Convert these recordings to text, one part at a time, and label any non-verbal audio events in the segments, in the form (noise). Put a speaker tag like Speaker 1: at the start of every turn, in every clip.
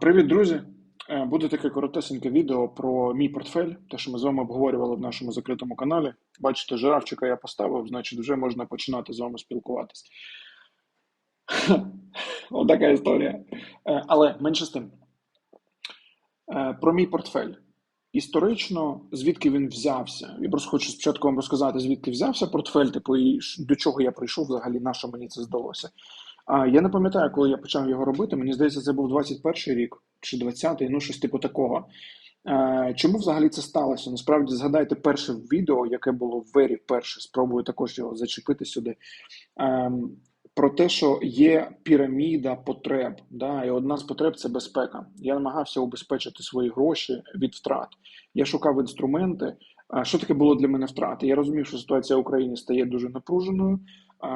Speaker 1: Привіт, друзі! Е, Буде таке коротесеньке відео про мій портфель, те, що ми з вами обговорювали в нашому закритому каналі. Бачите, жирафчика я поставив, значить, вже можна починати з вами спілкуватись. (laughs) Отака історія. Е, Але менше з тим. Е, Про мій портфель. Історично, звідки він взявся? Я просто хочу спочатку вам розказати, звідки взявся портфель, типу, і до чого я прийшов взагалі, на що мені це здалося. А я не пам'ятаю, коли я почав його робити. Мені здається, це був 21 рік чи 20-й, ну щось типу такого. Е, Чому взагалі це сталося? Насправді згадайте перше відео, яке було в Вері перше. Спробую також його зачепити сюди. Ем, Про те, що є піраміда потреб. Да? І одна з потреб це безпека. Я намагався убезпечити свої гроші від втрат. Я шукав інструменти. Що таке було для мене втрати? Я розумів, що ситуація в Україні стає дуже напруженою.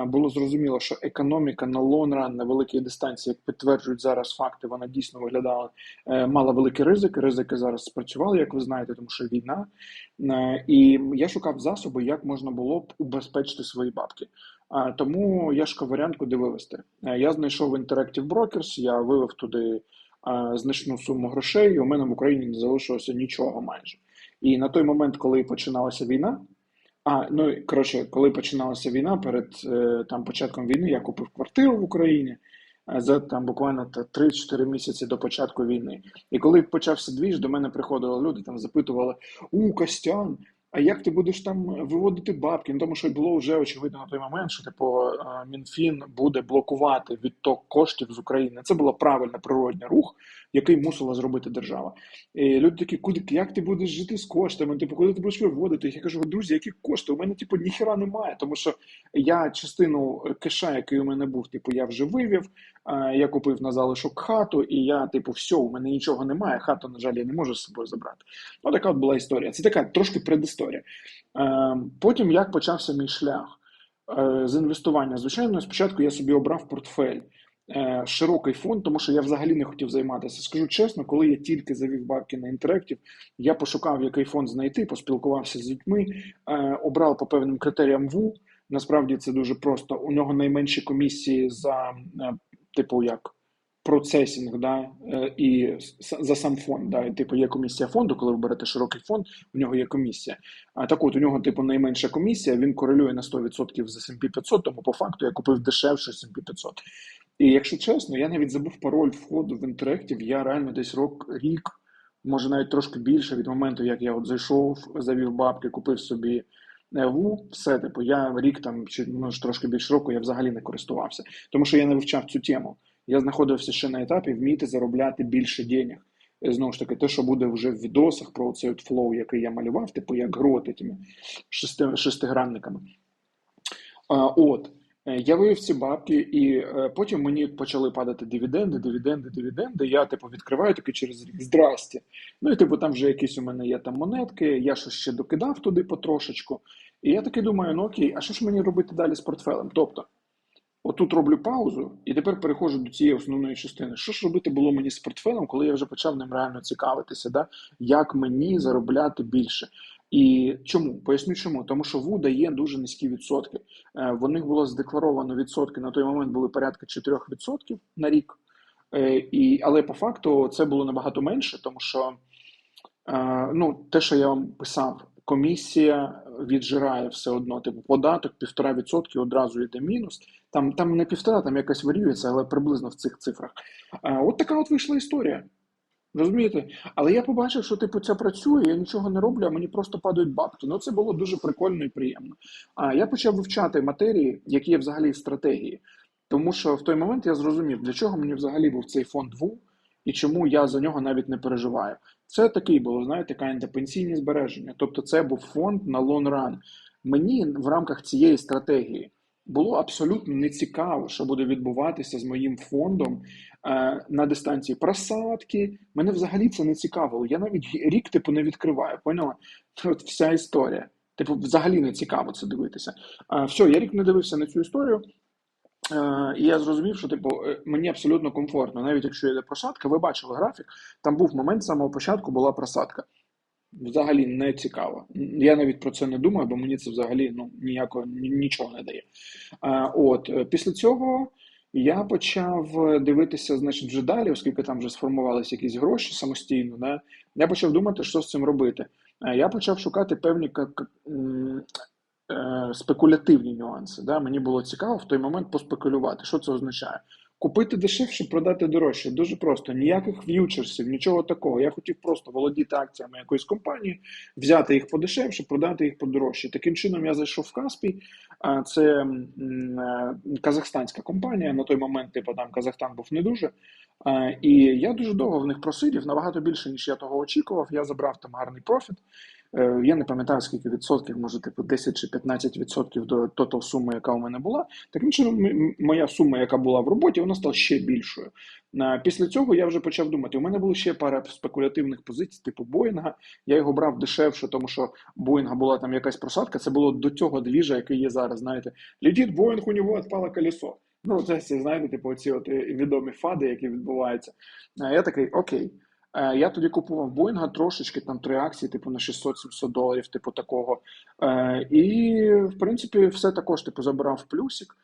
Speaker 1: Було зрозуміло, що економіка на лонран на великій дистанції, як підтверджують зараз факти, вона дійсно виглядала, е, мала великий ризик. Ризики зараз спрацювали, як ви знаєте, тому що війна. Е, І я шукав засоби, як можна було б убезпечити свої бабки. Тому я шукав варіант, куди вивести. Е, Я знайшов Interactive Brokers, я вивів туди значну суму грошей, і у мене в Україні не залишилося нічого майже. І на той момент, коли починалася війна. А, ну коротше, коли починалася війна, перед е, там початком війни я купив квартиру в Україні е, за там буквально та 3-4 місяці до початку війни. І коли почався двіж, до мене приходили люди, там запитували: У Костян, а як ти будеш там виводити бабки? Ну тому що було вже очевидно на той момент, що типу е, Мінфін буде блокувати відток коштів з України. Це було правильний природний рух, який мусила зробити держава. І люди такі, куди як ти будеш жити з коштами? Типу, коли ти будеш виводити? Я кажу, друзі, які кошти? У мене типу ніхера немає, тому що я частину кеша, який у мене був, типу, я вже вивів. Е, Я купив на залишок хату, і я, типу, все, у мене нічого немає. Хату, на жаль, я не можу з собою забрати. Ну, така от була історія. Це така трошки предісторія. Е, Потім як почався мій шлях е, з інвестування. Звичайно, спочатку я собі обрав портфель. Широкий фонд, тому що я взагалі не хотів займатися. Скажу чесно, коли я тільки завів бабки на інтерактив, я пошукав, який фонд знайти, поспілкувався з людьми, обрав по певним критеріям ВУ. Насправді це дуже просто. У нього найменші комісії за, типу, як процесінг, да, е, і за сам фонд. Да, і, типу, є комісія фонду, коли ви берете широкий фонд, у нього є комісія. А так от у нього, типу, найменша комісія, він корелює на 100% з S&P 500, тому по факту я купив дешевше S&P 500. І якщо чесно, я навіть забув пароль входу в Interactive, я реально десь рок, рік, може навіть трошки більше від моменту, як я от зайшов, завів бабки, купив собі ЕВУ, все, типу, я рік там, чи може трошки більше року, я взагалі не користувався, тому що я не вивчав цю тему. Я знаходився ще на етапі вміти заробляти більше денег. Знову ж таки, те, що буде вже в відосах про цей от флоу, який я малював, типу як гроти тими шести, шестигранниками. А, от. Е, Я вивів ці бабки, і е, потім мені почали падати дивіденди, дивіденди, дивіденди. Я, типу, відкриваю таки через рік. Здрасте. Ну і типу, там вже якісь у мене є там монетки, я щось ще докидав туди потрошечку. І я таки думаю, ну окей, а що ж мені робити далі з портфелем? Тобто, отут роблю паузу, і тепер переходжу до цієї основної частини. Що ж робити було мені з портфелем, коли я вже почав ним реально цікавитися, да? як мені заробляти більше? І чому? Поясню чому. Тому що ВУ дає дуже низькі відсотки. Е, В них було задекларовано відсотки на той момент були порядка 4% на рік. Е, І, але по факту це було набагато менше, тому що е, ну, те, що я вам писав, комісія віджирає все одно. Типу податок півтора відсотки одразу йде мінус. Там, там не півтора, там якось варіюється, але приблизно в цих цифрах. От така от вийшла історія. Розумієте? Але я побачив, що типу це працює, я нічого не роблю, а мені просто падають бабки. Ну це було дуже прикольно і приємно. А я почав вивчати матерії, які є взагалі стратегії. Тому що в той момент я зрозумів, для чого мені взагалі був цей фонд ВУ і чому я за нього навіть не переживаю. Це такий було, знаєте, kind пенсійні збереження. Тобто, це був фонд на лон ран. Мені в рамках цієї стратегії було абсолютно нецікаво, що буде відбуватися з моїм фондом е, на дистанції просадки. Мене взагалі це не цікавило. Я навіть рік типу не відкриваю. Поняла? От вся історія. Типу, взагалі не цікаво це дивитися. А, все, я рік не дивився на цю історію. Е, І я зрозумів, що типу е, мені абсолютно комфортно, навіть якщо йде просадка, ви бачили графік, там був момент з самого початку була просадка. Взагалі не цікаво. Я навіть про це не думаю, бо мені це взагалі ну ніякого нічого не дає. От е, після цього Я почав е, дивитися, значить, вже далі, оскільки там вже сформувалися якісь гроші самостійно. Да? Я почав думати, що з цим робити. Е, я почав шукати певні спекулятивні нюанси. Да? Мені було цікаво в той момент поспекулювати. Що це означає? Купити дешевше, продати дорожче. Дуже просто. Ніяких ф'ючерсів, нічого такого. Я хотів просто володіти акціями якоїсь компанії, взяти їх подешевше, продати їх подорожче. Таким чином я зайшов в Каспій. Це е, казахстанська компанія. На той момент, типу, там Казахстан був не дуже. І я дуже довго в них просидів, набагато більше, ніж я того очікував. Я забрав там гарний профіт. Е, я не пам'ятаю, скільки відсотків, може, типу 10 чи 15 відсотків до тотал суми, яка у мене була. Таким чином, моя сума, яка була в роботі, вона стала ще більшою. Після цього я вже почав думати. У мене було ще пара спекулятивних позицій, типу Боїнга. Я його брав дешевше, тому що Боїнга була там якась просадка. Це було до цього двіжа, який є зараз. Знаєте, летить Боїнг, у нього відпало колесо. Ну, це знаєте, типу, оці от відомі фади, які відбуваються. Я такий, окей. Е, я тоді купував Боїнга трошечки, там три акції, типу на 600-700 доларів, типу такого. Е, і, в принципі, все також типу забирав плюсик.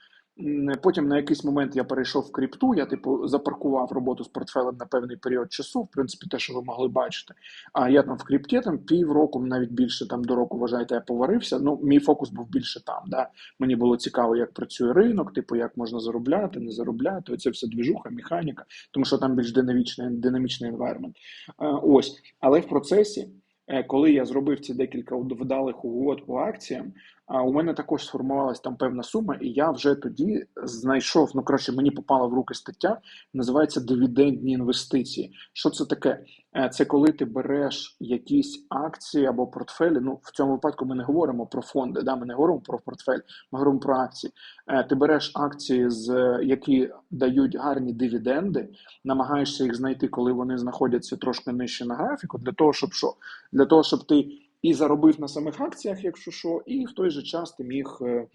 Speaker 1: Потім на якийсь момент я перейшов в кріпту, я типу запаркував роботу з портфелем на певний період часу, в принципі, те, що ви могли бачити. А я там в крипті там півроку, навіть більше там до року, вважаєте, я поварився. Ну, мій фокус був більше там. Да? Мені було цікаво, як працює ринок, типу, як можна заробляти, не заробляти. Оце все двіжуха, механіка, тому що там більш динамічний динамічний environment. Ось, але в процесі. Е, коли я зробив ці декілька вдалих угод по акціям, у мене також сформувалася там певна сума, і я вже тоді знайшов. Ну краще мені попала в руки стаття, називається дивідендні інвестиції. Що це таке? Е, це коли ти береш якісь акції або портфелі. Ну в цьому випадку ми не говоримо про фонди, да, ми не говоримо про портфель, ми говоримо про акції. Е, ти береш акції, з які дають гарні дивіденди, намагаєшся їх знайти, коли вони знаходяться трошки нижче на графіку, для того, щоб що? Для того, щоб ти і заробив на самих акціях, якщо що, і в той же час ти міг е,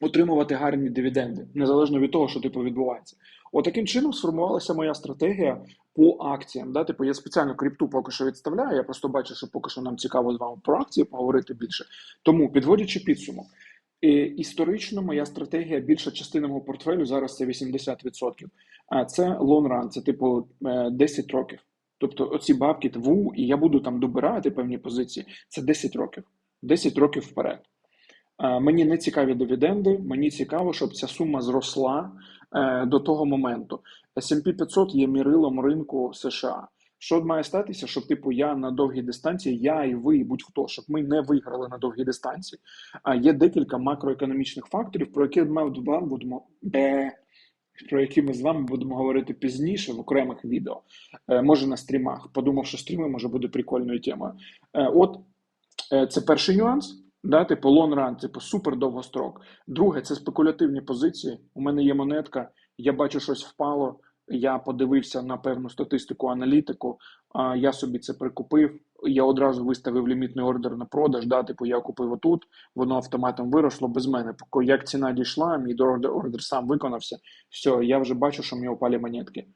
Speaker 1: отримувати гарні дивіденди, незалежно від того, що типу відбувається. Отаким чином сформувалася моя стратегія по акціям. Да? Типу, я спеціально крипту поки що відставляю. Я просто бачу, що поки що нам цікаво з вами про акції поговорити більше. Тому, підводячи підсумок, історично моя стратегія більша частина мого портфелю зараз це 80%. А це long run, це типу 10 е, років. Тобто оці бабки ТВУ, і я буду там добирати певні позиції. Це 10 років. 10 років вперед. Мені не цікаві дивіденди, мені цікаво, щоб ця сума зросла е, до того моменту. S&P 500 є мірилом ринку США. Що має статися, щоб типу я на довгій дистанції, я і ви, і будь-хто, щоб ми не виграли на довгій дистанції. А є декілька макроекономічних факторів, про які ми будемо про які ми з вами будемо говорити пізніше в окремих відео, е, може на стрімах. Подумав, що стріми може буде прикольною темою. Е, от е, це перший нюанс. Да, типу лонран, типу супер довгострок. Друге, це спекулятивні позиції. У мене є монетка, я бачу, щось впало. Я подивився на певну статистику, аналітику. Я собі це прикупив. Я одразу виставив лімітний ордер на продаж. Да, типу я купив отут, воно автоматом виросло без мене. Як ціна дійшла, мій ордер, сам виконався. Все, я вже бачу, що мені опалі монетки.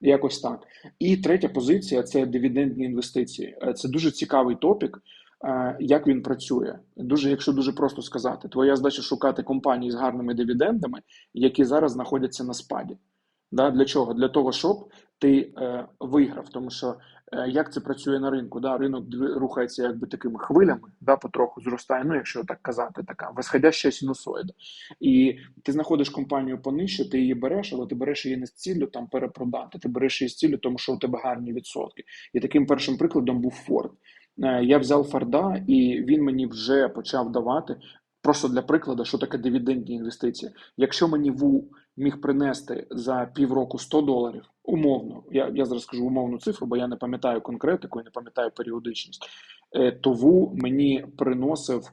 Speaker 1: Якось так. І третя позиція це дивідендні інвестиції. Е, це дуже цікавий топік. Е, як він працює, дуже, якщо дуже просто сказати, твоя задача шукати компанії з гарними дивідендами, які зараз знаходяться на спаді. Да? Для чого? Для того, щоб ти е, виграв. Тому що як це працює на ринку? Да? Ринок рухається якби такими хвилями, да? потроху зростає, ну якщо так казати, така восходяща синусоїда. І ти знаходиш компанію понижче, ти її береш, але ти береш її не з ціллю там перепродати. Ти береш її з ціллю, тому що у тебе гарні відсотки. І таким першим прикладом був Форд. Е, я взяв Форда, і він мені вже почав давати. Просто для прикладу, що таке дивідендні інвестиції. Якщо мені ВУ міг принести за півроку 100 доларів, умовно, я я зараз скажу умовну цифру, бо я не пам'ятаю конкретику і не пам'ятаю періодичність, е, то ВУ мені приносив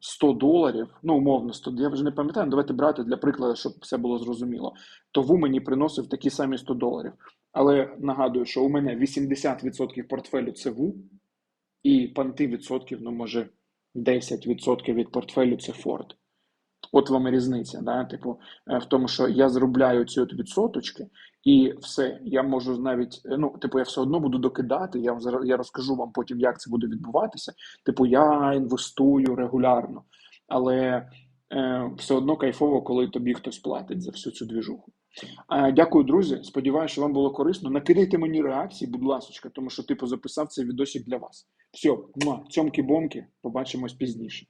Speaker 1: 100 е, доларів, ну умовно 100, я вже не пам'ятаю, давайте брати для прикладу, щоб все було зрозуміло. То ВУ мені приносив такі самі 100 доларів. Але нагадую, що у мене 80% портфелю це ВУ, і панти відсотків, ну може 10% від портфелю це Форд. От вам і різниця. Да? Типу, е, в тому, що я заробляю ці от відсоточки, і все, я можу навіть, е, ну, типу, я все одно буду докидати. Я вам я розкажу вам потім, як це буде відбуватися. Типу, я інвестую регулярно. Але е, все одно кайфово, коли тобі хтось платить за всю цю двіжуху. Е, Дякую, друзі. Сподіваюся, що вам було корисно. Накидайте мені реакції, будь ласка, тому що типу записав цей відосик для вас. Все, цьомки-бомки, побачимось пізніше.